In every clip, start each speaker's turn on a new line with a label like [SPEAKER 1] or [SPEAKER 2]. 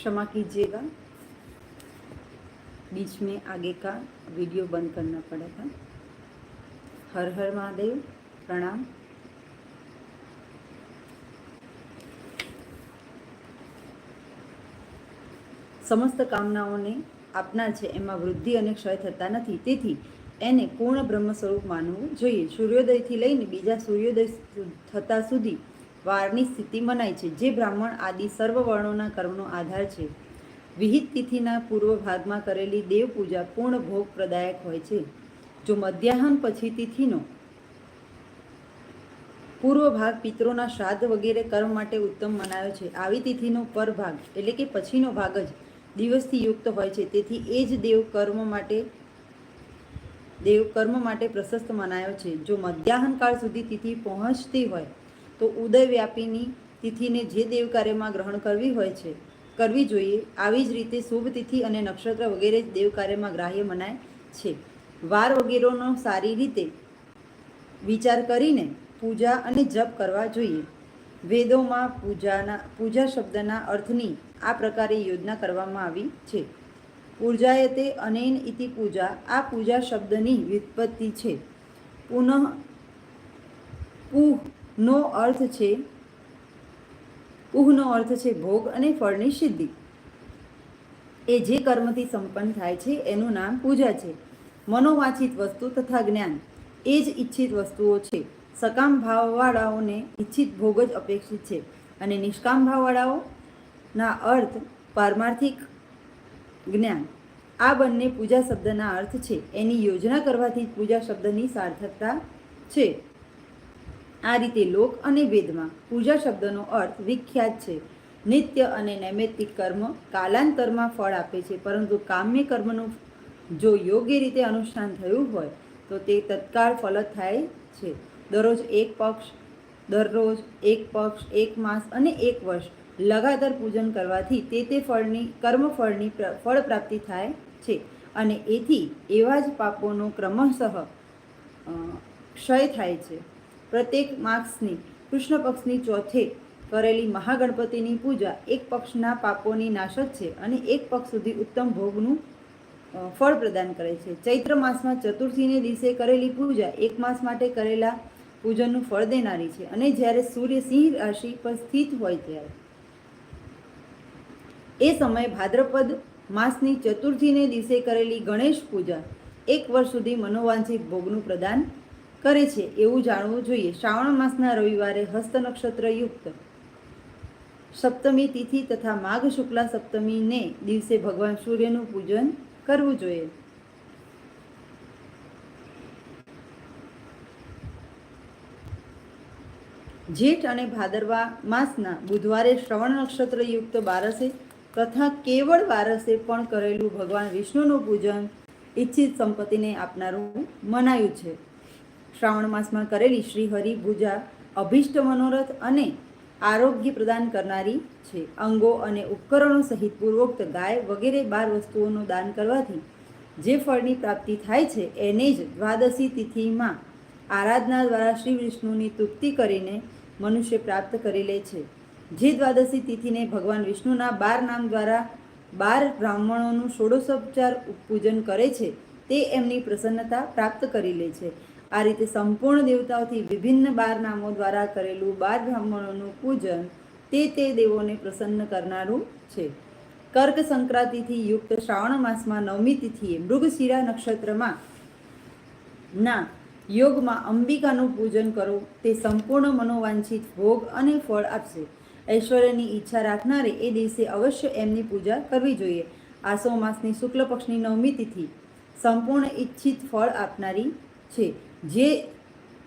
[SPEAKER 1] क्षमा कीजिएगा बीच में आगे का वीडियो बंद करना पड़ा था हर हर महादेव प्रणाम સમસ્ત કામનાઓને આપનાર છે એમાં વૃદ્ધિ અને ક્ષય થતા નથી તેથી એને પૂર્ણ બ્રહ્મ સ્વરૂપ માનવું જોઈએ સૂર્યોદયથી લઈને બીજા સૂર્યોદય સુ- થતા સુધી વારની સ્થિતિ મનાય છે, જે બ્રાહ્મણ આદિ સર્વ વર્ણોના કર્મનો આધાર છે. વિહિત તિથિના પૂર્વ ભાગમાં કરેલી દેવ પૂજા પૂર્ણ ભોગ પ્રદાયક હોય છે. જો મધ્યાહન પછી તિથિનો પૂર્વ ભાગ પિત્રોના શ્રાદ્ધ વગેરે કર્મ માટે ઉત્તમ મનાયો છે, આવી તિથિનો પર ભાગ એટલે કે પછીનો ભાગ જ દિવસથી યુક્ત હોય છે. તેથી એ જ દેવ કર્મ માટે, દેવ કર્મ માટે પ્રશસ્ત મનાયો છે. જો મધ્યાહન કાળ સુધી તિથિ પહોંચતી હોય તો ઉદય વ્યાપીની તિથિને જે દેવ કાર્યમાં ગ્રહણ કરવી હોય છે, કરવી જોઈએ, આવી જ રીતે શુભ તિથિ અને નક્ષત્ર વગેરે દેવ કાર્યમાં ગ્રાહ્ય મનાય છે. વાર વગેરેનો સારી રીતે વિચાર કરીને પૂજા અને જપ કરવા જોઈએ. વેદોમાં પૂજાના, પૂજા શબ્દના અર્થની આ પ્રકારે યોજના કરવામાં આવી છે. ઉર્જાયતે અનેન ઇતિ પૂજા, આ પૂજા શબ્દની વ્યુત્પત્તિ છે. પુનઃ પુહનો અર્થ છે ઉહનો અર્થ છે ભોગ અને ફળની સિદ્ધિ. એ જે કર્મથી સંપન્ન થાય છે, એનું નામ પૂજા છે. મનોવાંછિત વસ્તુ તથા જ્ઞાન, એ જ ઈચ્છિત વસ્તુઓ છે. સકામ ભાવવાળાઓને ઈચ્છિત ભોગ જ અપેક્ષિત છે. અને નિષ્કામ ભાવવાળાઓના અર્થ પારમાર્થિક જ્ઞાન. આ બંને પૂજા શબ્દના અર્થ છે. એની યોજના કરવાથી પૂજા શબ્દની સાર્થકતા છે. આ રીતે લોક અને વેદમાં પૂજા શબ્દનો અર્થ વિખ્યાત છે. નિત્ય અને નૈમિત્તિક કર્મ કાલાંતરમાં ફળ આપે છે, પરંતુ કામ્ય કર્મનું જો યોગ્ય રીતે અનુષ્ઠાન થયું હોય, તો તે તત્કાળ ફલ થાય છે. દરરોજ એક પક્ષ, દરરોજ એક પક્ષ, એક માસ અને એક વર્ષ લગાતાર પૂજન કરવાથી તે તે ફળની, કર્મ ફળની ફળ પ્રાપ્તિ થાય છે. અને એથી એવા જ પાપોનો ક્રમશઃ ક્ષય થાય છે. પ્રત્યેક માસની કૃષ્ણ પક્ષની ચોથે કરેલી મહાગણપતિની પૂજા એક પક્ષના પાપોની નાશક છે અને એક પક્ષ સુધી ઉત્તમ ભોગનું ફળ પ્રદાન કરે છે. ચૈત્ર માસમાં ચતુર્થીને દિવસે કરેલી પૂજા એક માસ માટે કરેલા પૂજનનું ફળ દેનારી છે અને જ્યારે સૂર્ય સિંહ રાશિ પર સ્થિત હોય ત્યારે. એ સમયે ભાદ્રપદ માસની ચતુર્થીને દિવસે કરેલી ગણેશ પૂજા એક વર્ષ સુધી મનોવાંછિત ભોગનું પ્રદાન કરે છે એવું જાણવું જોઈએ. શ્રાવણ માસના રવિવારે હસ્ત નક્ષત્ર યુક્ત સપ્તમી તિથિ તથા માઘ શુક્લા સપ્તમીને દિવસે ભગવાન સૂર્યનું પૂજન કરવું જોઈએ. જેઠ અને ભાદરવા માસના બુધવારે શ્રવણ નક્ષત્ર યુક્ત બારસે તથા કેવળ બારસે પણ કરેલું ભગવાન વિષ્ણુનું પૂજન ઈચ્છિત સંપત્તિને આપનારું મનાયું છે. શ્રાવણ માસમાં કરેલી શ્રી હરિ પૂજા અભિષ્ટ મનોરથ અને આરોગ્ય પ્રદાન કરનારી છે. અંગો અને ઉપકરણો સહિત પૂર્વોક્ત ગાય વગેરે બાર વસ્તુઓનું દાન કરવાથી જે ફળની પ્રાપ્તિ થાય છે એને જ દ્વાદશી તિથિમાં આરાધના દ્વારા શ્રી વિષ્ણુની તૃપ્તિ કરીને મનુષ્ય પ્રાપ્ત કરી લે છે. જે દ્વાદશી તિથિને ભગવાન વિષ્ણુના બાર નામ દ્વારા બાર બ્રાહ્મણોનું ષોડશોપચાર પૂજન કરે છે, તે એમની પ્રસન્નતા પ્રાપ્ત કરી લે છે. આ રીતે સંપૂર્ણ દેવતાઓથી વિભિન્ન બાર નામો દ્વારા કરેલું બાર બ્રાહ્મણોનું પૂજન તે તે દેવોને પ્રસન્ન કરનારું છે. કર્ક સંક્રાંતિથી યુક્ત શ્રાવણ માસમાં નવમી તિથિએ મૃગશિરા નક્ષત્રમાં ના યોગમાં અંબિકાનું પૂજન કરો, તે સંપૂર્ણ મનોવાંછિત ભોગ અને ફળ આપશે. ઐશ્વર્યની ઈચ્છા રાખનારે એ દિવસે અવશ્ય એમની પૂજા કરવી જોઈએ. આસો માસની શુક્લ પક્ષની નવમી તિથિ સંપૂર્ણ ઈચ્છિત ફળ આપનારી છે. જે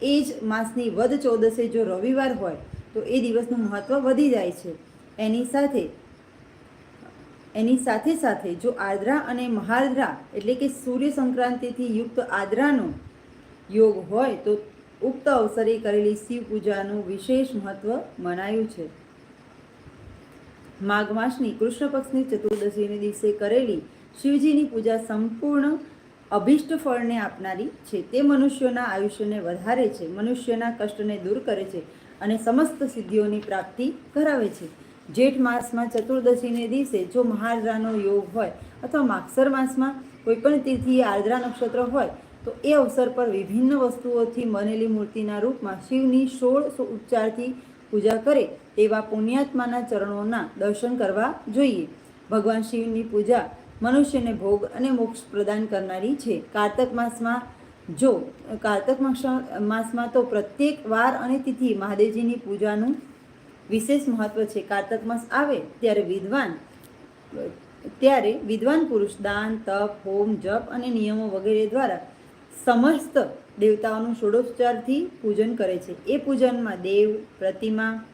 [SPEAKER 1] એ જ માસની વદ ચૌદસે જો રવિવાર હોય, તો એ દિવસનું મહત્ત્વ વધી જાય છે. એની સાથે એની સાથે સાથે જો આદ્રા અને મહાદ્રા એટલે કે સૂર્ય સંક્રાંતિથી યુક્ત આદ્રાનો યોગ હોય, તો ઉક્ત અવસરે કરેલી શિવ પૂજાનું વિશેષ મહત્વ મનાયું છે. માઘ માસની કૃષ્ણ પક્ષની ચતુર્દશીને દિવસે કરેલી શિવજીની પૂજા સંપૂર્ણ અભિષ્ટ ફળને આપનારી છે. તે મનુષ્યોના આયુષ્યને વધારે છે, મનુષ્યના કષ્ટને દૂર કરે છે અને સમસ્ત સિદ્ધિઓની પ્રાપ્તિ કરાવે છે. જેઠ માસમાં ચતુર્દશીને દિવસે જો મહારરાનો યોગ હોય અથવા માગસર માસમાં કોઈ પણ તિથિએ આર્દ્રા નક્ષત્ર હોય, તો એ અવસર પર વિભિન્ન વસ્તુઓથી બનેલી મૂર્તિના રૂપમાં શિવની સોળ ઉચ્ચારથી પૂજા કરે તેવા પુણ્યાત્માના ચરણોના દર્શન કરવા જોઈએ. ભગવાન શિવની પૂજા મનુષ્યને ભોગ અને મોક્ષ પ્રદાન કરનારી છે. કારતક માસમાં જો, કારતક માસમાં તો પ્રત્યેક વાર અને તિથિ મહાદેવજીની પૂજાનું વિશેષ મહત્વ છે. કારતક માસ આવે ત્યારે વિદ્વાન ત્યારે વિદ્વાન પુરુષ દાન, તપ, હોમ, જપ અને નિયમો વગેરે દ્વારા સમસ્ત દેવતાઓનું ષોડોપચારથી પૂજન કરે છે. એ પૂજનમાં દેવ, પ્રતિમા,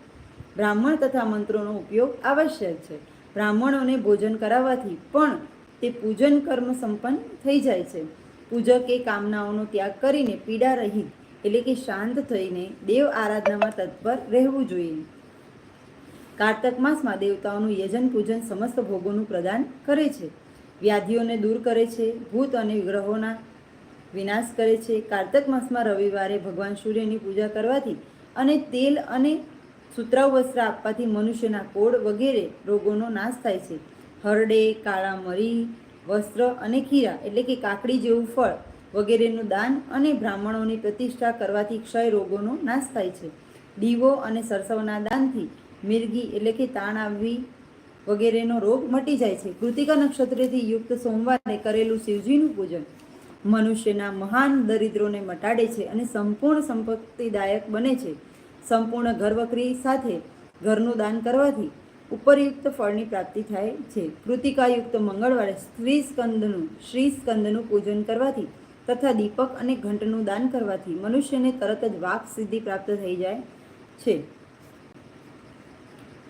[SPEAKER 1] બ્રાહ્મણ તથા મંત્રોનો ઉપયોગ આવશ્યક છે. બ્રાહ્મણોને ભોજન કરાવવાથી પણ તે પૂજન કર્મ સંપન્ન થઈ જાય છે. પૂજકે કામનાઓનો ત્યાગ કરીને પીડા રહિત, એટલે કે શાંત થઈને દેવ આરાધનામાં તત્પર રહેવું જોઈએ. કારતક માસમાં દેવતાઓનું યજન પૂજન સમસ્ત ભોગોનું પ્રદાન કરે છે. વ્યાધિઓને દૂર કરે છે, ભૂત અને ગ્રહોના વિનાશ કરે છે. કારતક માસમાં રવિવારે ભગવાન સૂર્યની પૂજા કરવાથી અને તેલ અને સુતરાઉ વસ્ત્ર આપવાથી મનુષ્યના કોડ વગેરે રોગોનો નાશ થાય છે. હરડે કાળા મરી વસ્ત્ર અને ખીરા એટલે કે કાકડી જેવું ફળ વગેરેનું દાન અને બ્રાહ્મણોની પ્રતિષ્ઠા કરવાથી ક્ષય રોગોનો નાશ થાય છે. દીવો અને સરસવના દાનથી મિરગી એટલે કે તાણ આવવી વગેરેનો રોગ મટી જાય છે. કૃતિકા નક્ષત્રથી યુક્ત સોમવારે કરેલું શિવજીનું પૂજન મનુષ્યના મહાન દરિદ્રોને મટાડે છે અને સંપૂર્ણ સંપત્તિદાયક બને છે. સંપૂર્ણ ઘરવકરી સાથે ઘરનું દાન કરવાથી ઉપરયુક્ત ફળની પ્રાપ્તિ થાય છે. કૃતિકાયુક્ત મંગળવારે સ્ત્રી સ્કંદનું, શ્રી સ્કંદનું પૂજન કરવાથી તથા દીપક અને ઘંટનું દાન કરવાથી મનુષ્યને તરત જ વાક સિદ્ધિ પ્રાપ્ત થઈ જાય છે.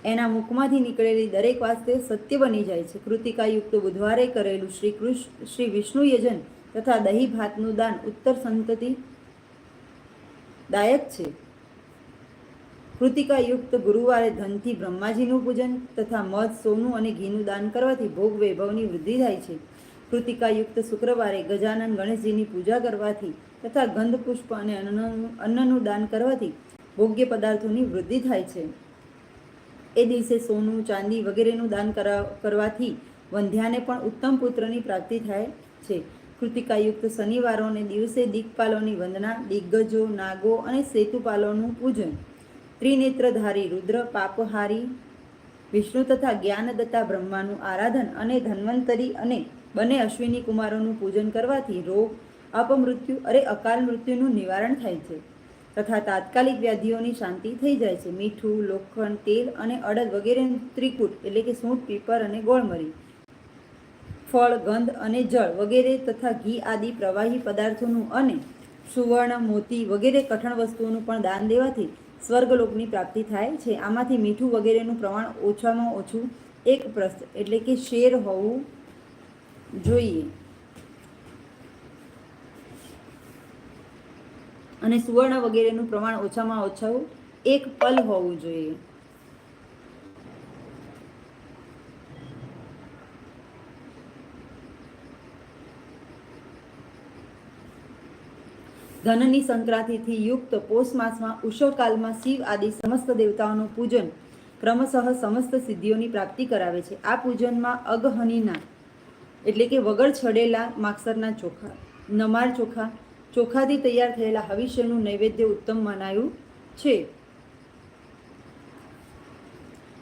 [SPEAKER 1] એના મુખમાંથી નીકળેલી દરેક વાસ્તે સત્ય બની જાય છે. કૃતિકાયુક્ત બુધવારે કરેલું શ્રી કૃષ્ણ શ્રી વિષ્ણુ યજન તથા દહીં ભાતનું દાન ઉત્તર સંતતિ દાયક છે. કૃતિકાયુક્ત ગુરુવારે ધનથી બ્રહ્માજીનું પૂજન તથા મધ, સોનું અને ઘીનું દાન કરવાથી ભોગ વૈભવની વૃદ્ધિ થાય છે. કૃતિકાયુક્ત શુક્રવારે ગજાનન ગણેશજીની પૂજા કરવાથી તથા ગંધ પુષ્પ અને અન્નનું દાન કરવાથી ભોગ્ય પદાર્થોની વૃદ્ધિ થાય છે. એ દિવસે સોનું, ચાંદી વગેરેનું દાન કરા, કરવાથી વંધ્યાને પણ ઉત્તમ પુત્રની પ્રાપ્તિ થાય છે. કૃતિકાયુક્ત શનિવારોને દિવસે દિક્પાલોની વંદના, દિગ્ગજો, નાગો અને સેતુપાલોનું પૂજન. ત્રિનેત્રધારી રુદ્ર પાપહારી, વિષ્ણુ તથા જ્ઞાનદત્તા બ્રહ્માનું આરાધન અને ધન્વંતરી અને બંને અશ્વિની કુમારોનું પૂજન કરવાથી રોગ, અપમૃત્યુ અરે અકાલ મૃત્યુનું નિવારણ થાય છે. તથા તાત્કાલિક વ્યાધિઓની શાંતિ થઈ જાય છે. મીઠું, લોખંડ, તેલ અને અડદ વગેરે ત્રિકૂટ એટલે કે સૂંઠ, પીપર અને ગોળમરી. ફળ, ગંધ અને જળ વગેરે તથા ઘી આદિ પ્રવાહી પદાર્થોનું અને સુવર્ણ, મોતી વગેરે કઠણ વસ્તુઓનું પણ દાન દેવાથી સ્વર્ગલોકની પ્રાપ્તિ થાય છે. આમાંથી મીઠું વગેરેનું પ્રમાણ ઓછામાં ઓછું એક પ્રસ્ત એટલે કે શેર હોવું જોઈએ. અને સુવર્ણ વગેરેનું પ્રમાણ ઓછામાં ઓછું એક પલ હોવું જોઈએ. ધનની સંક્રાંતિથી યુક્ત પોષ માસમાં ઉષવકાલમાં શિવ આદિ સમસ્ત દેવતાઓનું પૂજન ક્રમશઃ સમસ્ત સિદ્ધિઓની પ્રાપ્તિ કરાવે છે. આ પૂજનમાં અગહનીના એટલે કે વગર છડેલા માક્ષરના ચોખા, નમાર ચોખા, ચોખાથી તૈયાર થયેલા હવિષ્યનું નૈવેદ્ય ઉત્તમ મનાયું છે.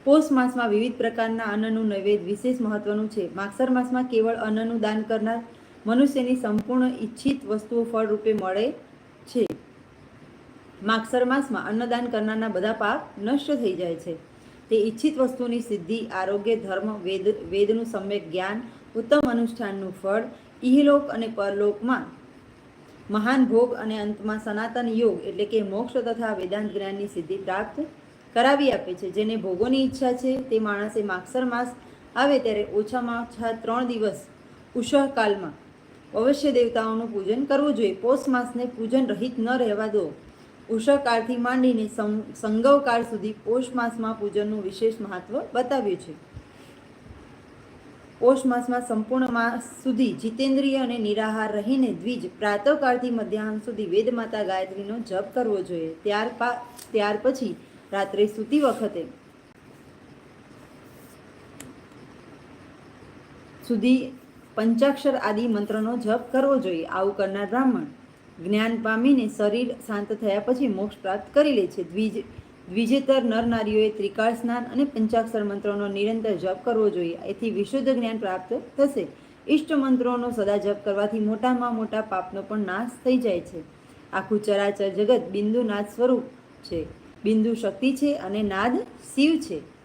[SPEAKER 1] પોષ માસમાં વિવિધ પ્રકારના અન્નનું નૈવેદ્ય વિશેષ મહત્વનું છે. માગસર માસમાં કેવળ અન્નનું દાન કરનાર મનુષ્યની સંપૂર્ણ ઈચ્છિત વસ્તુઓ ફળ રૂપે મળે છે. માગસર માસમાં અન્નદાન કરનારના બધા પાપ નષ્ટ થઈ જાય છે. તે ઈચ્છિત વસ્તુની સિદ્ધિ, આરોગ્ય, ધર્મ, વેદ, વેદનું સમ્યક જ્ઞાન, ઉત્તમ અનુષ્ઠાનનું ફળ ઇહલોક અને પરલોકમાં મહાન ભોગ અને અંતમાં સનાતન યોગ એટલે કે મોક્ષ તથા વેદાંત જ્ઞાનની સિદ્ધિ પ્રાપ્ત કરાવી આપે છે. જેને ભોગોની ઈચ્છા છે, તે માણસે માગસર માસ આવે ત્યારે ઓછામાં ઓછા ત્રણ દિવસ ઉષઃકાલમાં અવશ્ય દેવતાઓનું પૂજન કરવું જોઈએ. પોષ માસને પૂજન રહિત ન રહેવા દો. ઉષાકાળથી માંડીને સંગવકાળ સુધી પોષ માસમાં પૂજનનું વિશેષ મહત્વ બતાવ્યું છે. પોષ માસમાં સંપૂર્ણ માસ સુધી જીતેન્દ્રિય અને નિરાહાર રહીને દ્વિજ પ્રાતઃકાળથી મધ્યાહન સુધી વેદમાતા ગાયત્રીનો જપ કરવો જોઈએ. ત્યાર ત્યાર પછી રાત્રે સૂતી વખતે સુધી પંચાક્ષર આદિ મંત્રનો જપ કરવો જોઈએ. આવું કરનાર બ્રાહ્મણ જ્ઞાન પામીને શરીર શાંત થયા પછી મોક્ષ પ્રાપ્ત કરી લે છે. દ્વિજ, દ્વિજેતર નર નારીઓએ ત્રિકાળ સ્નાન અને પંચાક્ષર મંત્રોનો નિરંતર જપ કરવો જોઈએ. એથી વિશુદ્ધ જ્ઞાન પ્રાપ્ત થશે. ઇષ્ટ મંત્રોનો સદા જપ કરવાથી મોટામાં મોટા પાપનો પણ નાશ થઈ જાય છે. આખું ચરાચર જગત બિંદુ નાદ સ્વરૂપ છે. બિંદુ શક્તિ છે અને નાદ શિવ છે.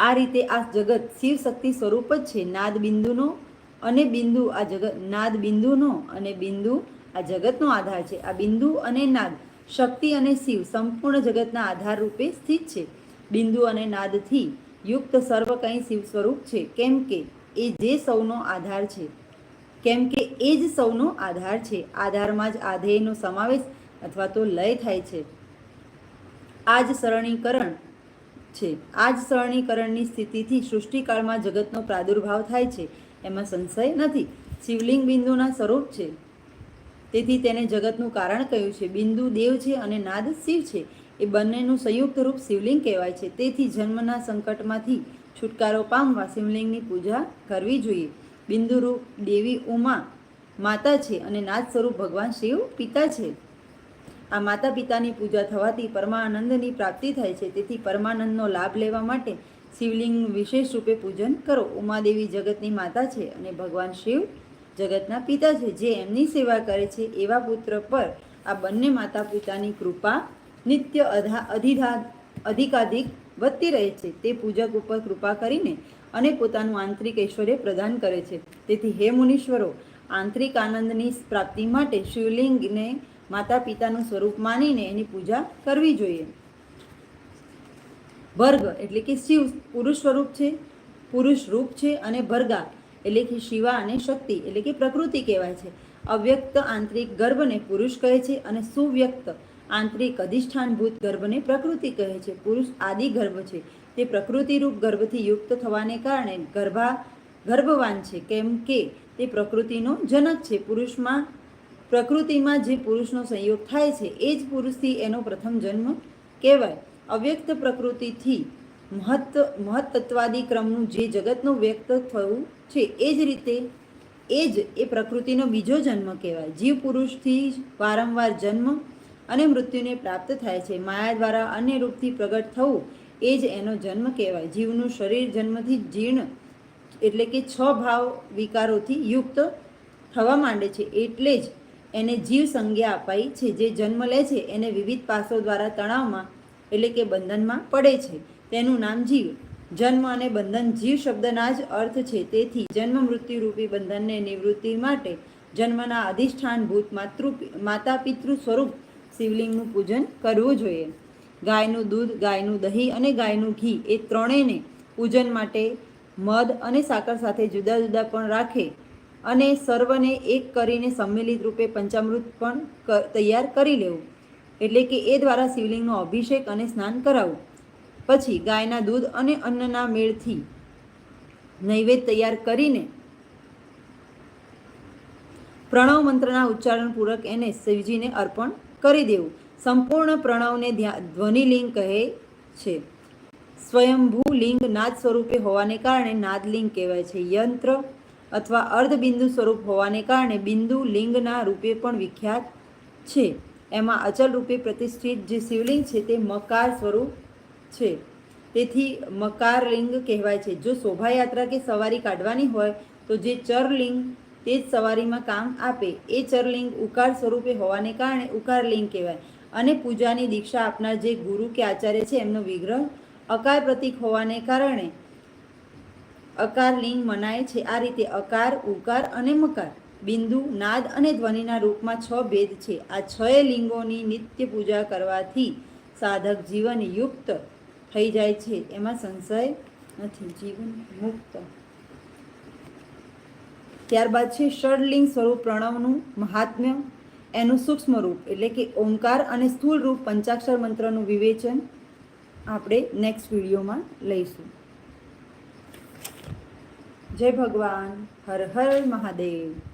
[SPEAKER 1] આ રીતે આ જગત શિવ શક્તિ સ્વરૂપ જ છે. નાદ બિંદુનો અને બિંદુ આ જગત, નાદ બિંદુનો અને બિંદુ આ જગતનો આધાર છે. આ બિંદુ અને નાદ, શક્તિ અને શિવ સંપૂર્ણ જગતના આધાર રૂપે સ્થિત છે. બિંદુ અને નાદથી યુક્ત સર્વ કંઈ શિવ સ્વરૂપ છે. કેમ કે એ જે સૌનો આધાર છે. કેમ કે એ જ સૌનો આધાર છે. આધારમાં જ આધેયનો સમાવેશ અથવા તો લય થાય છે. આ જ સરળીકરણ છે. આ જ સરળીકરણની સ્થિતિથી સૃષ્ટિકાળમાં જગતનો પ્રાદુર્ભાવ થાય છે. એમાં સંશય નથી. શિવલિંગ બિંદુના સ્વરૂપ છે. તેથી તેને જગતનું કારણ કહ્યું છે. બિંદુ દેવ છે અને નાદ શિવ છે. એ બંનેનું સંયુક્ત રૂપ શિવલિંગ કહેવાય છે. તેથી જન્મના સંકટમાંથી છુટકારો પામવા શિવલિંગની પૂજા કરવી જોઈએ. બિંદુ રૂપ દેવી ઉમા માતા છે અને નાદ સ્વરૂપ ભગવાન શિવ પિતા છે. આ માતા પિતાની પૂજા થવાથી પરમાનંદની પ્રાપ્તિ થાય છે. તેથી પરમાનંદનો લાભ લેવા માટે શિવલિંગનું વિશેષ રૂપે પૂજન કરો. ઉમાદેવી જગતની માતા છે અને ભગવાન શિવ જગતના પિતા છે. જે એમની સેવા કરે છે એવા પુત્ર પર આ બંને માતા પિતાની કૃપા નિત્ય અધા, અધિધા, અધિકાધિક વધતી રહે છે. તે પૂજક ઉપર કૃપા કરીને અને પોતાનું આંતરિક ઐશ્વર્ય પ્રદાન કરે છે. તેથી હે મુનીશ્વરો, આંતરિક આનંદની પ્રાપ્તિ માટે શિવલિંગને માતા પિતાનું સ્વરૂપ માનીને એની પૂજા કરવી જોઈએ. ભર્ગ એટલે કે શિવ પુરુષ સ્વરૂપ છે, પુરુષ રૂપ છે અને ભર્ગા એટલે કે શિવા અને શક્તિ એટલે કે પ્રકૃતિ કહેવાય છે. અવ્યક્ત આંતરિક ગર્ભને પુરુષ કહે છે અને સુવ્યક્ત આંતરિક અધિષ્ઠાનભૂત ગર્ભને પ્રકૃતિ કહે છે. પુરુષ આદિ ગર્ભ છે. તે પ્રકૃતિરૂપ ગર્ભથી યુક્ત થવાને કારણે ગર્ભા ગર્ભવાન છે. કેમ કે તે પ્રકૃતિનો જનક છે. પુરુષમાં પ્રકૃતિમાં જે પુરુષનો સંયોગ થાય છે, એ જ પુરુષથી એનો પ્રથમ જન્મ કહેવાય. અવ્યક્ત પ્રકૃતિથી મહત્ મહત્તત્વાદી ક્રમનું જે જગતનું વ્યક્ત થવું છે, એ જ રીતે એ જ, એ પ્રકૃતિનો બીજો જન્મ કહેવાય. જીવ પુરુષથી વારંવાર જન્મ અને મૃત્યુને પ્રાપ્ત થાય છે. માયા દ્વારા અન્ય રૂપથી પ્રગટ થવું, એ જ એનો જન્મ કહેવાય. જીવનું શરીર જન્મથી જીર્ણ એટલે કે છ ભાવ વિકારોથી યુક્ત થવા માંડે છે, એટલે જ એને જીવ સંજ્ઞા અપાઈ છે. જે જન્મ લે છે, એને વિવિધ પાસો દ્વારા તણાવમાં, એટલે કે બંધનમાં પડે છે. તેનું નામ જીવ. જન્મ અને બંધન જીવ શબ્દના જ અર્થ છે. તેથી જન્મ મૃત્યુ રૂપી બંધનને નિવૃત્તિ માટે જન્મના અધિષ્ઠાનભૂત માતૃ માતા પિતૃ સ્વરૂપ શિવલિંગનું પૂજન કરવું જોઈએ. ગાયનું દૂધ, ગાયનું દહીં અને ગાયનું ઘી એ ત્રણેયને પૂજન માટે મધ અને સાકર સાથે જુદા જુદા પણ રાખે. અને સર્વને એક કરીને સંમેલિત રૂપે પંચામૃત પણ તૈયાર કરી લેવું. એટલે કે એ દ્વારા શિવલિંગનો અભિષેક અને સ્નાન કરાવવું પછી ગાયના દૂધ અને અન્નના મેળથી નૈવેદ્ય તૈયાર કરીને પ્રણવ મંત્રના ઉચ્ચારણ પૂર્વક એને શિવજીને અર્પણ કરી દેવું. સંપૂર્ણ પ્રણવને ધ્વનિલિંગ કહે છે. સ્વયંભૂ લિંગ નાદ સ્વરૂપે હોવાને કારણે નાદલિંગ કહેવાય છે. યંત્ર અથવા અર્ધબિંદુ સ્વરૂપ હોવાને કારણે બિંદુ લિંગના રૂપે પણ વિખ્યાત છે. એમાં અચલ રૂપે પ્રતિષ્ઠિત જે શિવલિંગ છે તે મકાર સ્વરૂપ છે. તેથી મકારલિંગ કહેવાય છે. જો શોભાયાત્રા કે સવારી કાઢવાની હોય, તો જે ચરલિંગ તે જ સવારીમાં કામ આપે. એ ચરલિંગ ઉકાર સ્વરૂપે હોવાને કારણે ઉકારલિંગ કહેવાય. અને પૂજાની દીક્ષા આપનાર જે ગુરુ કે આચાર્ય છે, એમનો વિગ્રહ અકાર પ્રતીક હોવાને કારણે અકાર, લિંગ મનાય છે. આ રીતે અકાર, ઉકાર અને મકાર, બિંદુ, નાદ અને ધ્વનિના રૂપમાં છ ભેદ છે. આ છ લિંગોની નિત્ય પૂજા કરવાથી સાધક જીવન યુક્ત થઈ જાય છે. એમાં સંશય નથી. જીવન મુક્ત. ત્યારબાદ છે ષડલિંગ સ્વરૂપ પ્રણવનું મહાત્મ્ય. એનું સૂક્ષ્મ રૂપ એટલે કે ઓંકાર અને સ્થૂળ રૂપ પંચાક્ષર મંત્રનું વિવેચન આપણે નેક્સ્ટ વિડીયોમાં લઈશું. જય ભગવાન હર હર મહાદેવ.